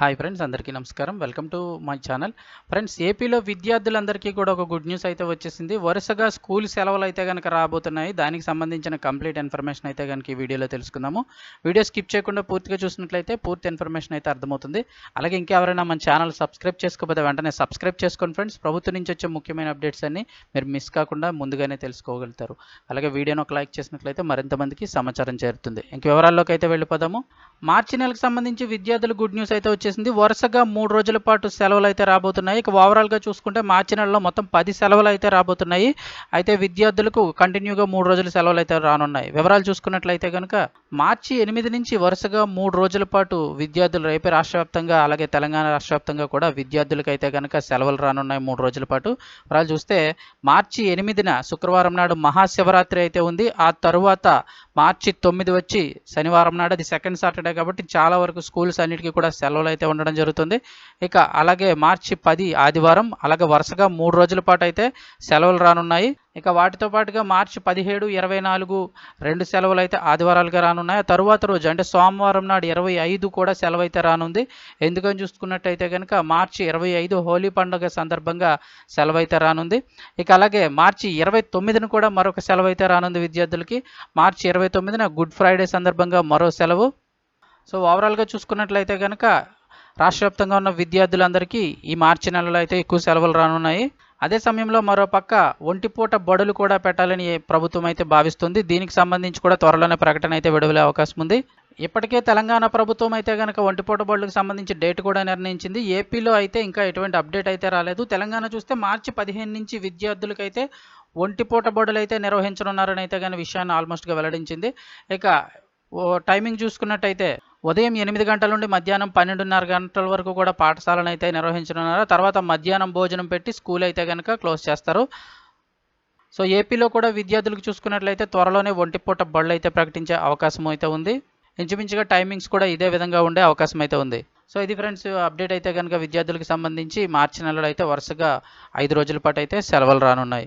Hi friends అందరికీ నమస్కారం. Welcome to my channel friends ఏపీలో విద్యార్థులందరికీ కూడా ఒక గుడ్ న్యూస్ అయితే వచ్చేసింది. వరుసగా స్కూల్ సెలవులు అయితే కనుక రాబోతున్నాయి. దానికి సంబంధించిన కంప్లీట్ ఇన్ఫర్మేషన్ అయితే కనుక ఈ వీడియోలో తెలుసుకుందాము. వీడియో స్కిప్ చేయకుండా పూర్తిగా చూసినట్లయితే పూర్తి ఇన్ఫర్మేషన్ అయితే అర్థమవుతుంది. అలాగే ఇంకెవరైనా మన ఛానల్ సబ్స్క్రైబ్ చేసుకోకపోతే వెంటనే సబ్స్క్రైబ్ చేసుకోండి ఫ్రెండ్స్ ప్రభుత్వం నుంచి వచ్చే ముఖ్యమైన అప్డేట్స్ అన్ని మీరు మిస్ కాకుండా ముందుగానే తెలుసుకోగలుగుతారు. అలాగే వీడియోని ఒక లైక్ చేసినట్లయితే మరింత మందికి సమాచారం చేరుతుంది. ఇంక వివరాల్లోకి అయితే వెళ్ళిపోదాము? మార్చి నెలకు సంబంధించి విద్యార్థులు గుడ్ న్యూస్ అయితే వచ్చి వచ్చేసింది. వరుసగా మూడు రోజుల పాటు సెలవులు అయితే రాబోతున్నాయి. ఇక ఓవరాల్గా చూసుకుంటే మార్చి నెలలో మొత్తం పది సెలవులు అయితే రాబోతున్నాయి. అయితే విద్యార్థులకు కంటిన్యూగా మూడు రోజుల సెలవులు అయితే రానున్నాయి. వివరాలు చూసుకున్నట్లయితే కనుక మార్చి ఎనిమిది నుంచి వరుసగా మూడు రోజుల పాటు విద్యార్థులు రేపే రాష్ట్ర వ్యాప్తంగా అలాగే తెలంగాణ రాష్ట్ర వ్యాప్తంగా కూడా విద్యార్థులకు అయితే కనుక సెలవులు రానున్నాయి మూడు రోజుల పాటు. వివరాలు చూస్తే మార్చి ఎనిమిదిన శుక్రవారం నాడు మహాశివరాత్రి అయితే ఉంది. ఆ తరువాత మార్చి తొమ్మిది వచ్చి శనివారం నాడు అది సెకండ్ సాటర్డే కాబట్టి చాలా వరకు స్కూల్స్ అన్నిటికీ కూడా సెలవులు అయితే ఉండడం జరుగుతుంది. ఇక అలాగే మార్చి పది ఆదివారం అలాగే వరుసగా మూడు రోజుల పాటు అయితే సెలవులు రానున్నాయి. ఇక వాటితో పాటుగా మార్చి పదిహేడు ఇరవై నాలుగు రెండు సెలవులు అయితే ఆదివారాలుగా రానున్నాయి. ఆ తరువాత రోజు అంటే సోమవారం నాడు ఇరవై ఐదు కూడా సెలవు అయితే రానుంది. ఎందుకని చూసుకున్నట్టయితే కనుక మార్చి ఇరవై ఐదు హోలీ పండుగ సందర్భంగా సెలవు అయితే రానుంది. ఇక అలాగే మార్చి ఇరవై తొమ్మిదిన కూడా మరొక సెలవు అయితే రానుంది విద్యార్థులకి. మార్చి ఇరవై తొమ్మిదిన గుడ్ ఫ్రైడే సందర్భంగా మరో సెలవు. సో ఓవరాల్గా చూసుకున్నట్లయితే కనుక రాష్ట్ర వ్యాప్తంగా ఉన్న విద్యార్థులందరికీ ఈ మార్చి నెలలో అయితే ఎక్కువ సెలవులు రానున్నాయి. అదే సమయంలో మరో పక్క ఒంటిపూట బడులు కూడా పెట్టాలని ప్రభుత్వం అయితే భావిస్తుంది. దీనికి సంబంధించి కూడా త్వరలోనే ప్రకటన అయితే విడుదలే అవకాశం ఉంది. ఇప్పటికే తెలంగాణ ప్రభుత్వం అయితే కనుక ఒంటిపూట బడులకు సంబంధించి డేట్ కూడా నిర్ణయించింది. ఏపీలో అయితే ఇంకా ఎటువంటి అప్డేట్ అయితే రాలేదు. తెలంగాణ చూస్తే మార్చి పదిహేను నుంచి విద్యార్థులకైతే ఒంటిపూట బడులు అయితే నిర్వహించనున్నారని అయితే కానీ విషయాన్ని ఆల్మోస్ట్గా వెల్లడించింది. ఇక ఓ టైమింగ్ చూసుకున్నట్టయితే ఉదయం ఎనిమిది గంటల నుండి మధ్యాహ్నం పన్నెండున్నర గంటల వరకు కూడా పాఠశాలను అయితే నిర్వహించనున్నారు. తర్వాత మధ్యాహ్నం భోజనం పెట్టి స్కూల్ అయితే కనుక క్లోజ్ చేస్తారు. సో ఏపీలో కూడా విద్యార్థులకు చూసుకున్నట్లయితే త్వరలోనే ఒంటిపూట బళ్ళు అయితే ప్రకటించే అవకాశం అయితే ఉంది. ఇంచుమించుగా టైమింగ్స్ కూడా ఇదే విధంగా ఉండే అవకాశం అయితే ఉంది. సో ఇది ఫ్రెండ్స్ అప్డేట్ అయితే కనుక విద్యార్థులకు సంబంధించి మార్చి నెలలో అయితే వరుసగా ఐదు రోజుల పాటు అయితే సెలవులు రానున్నాయి.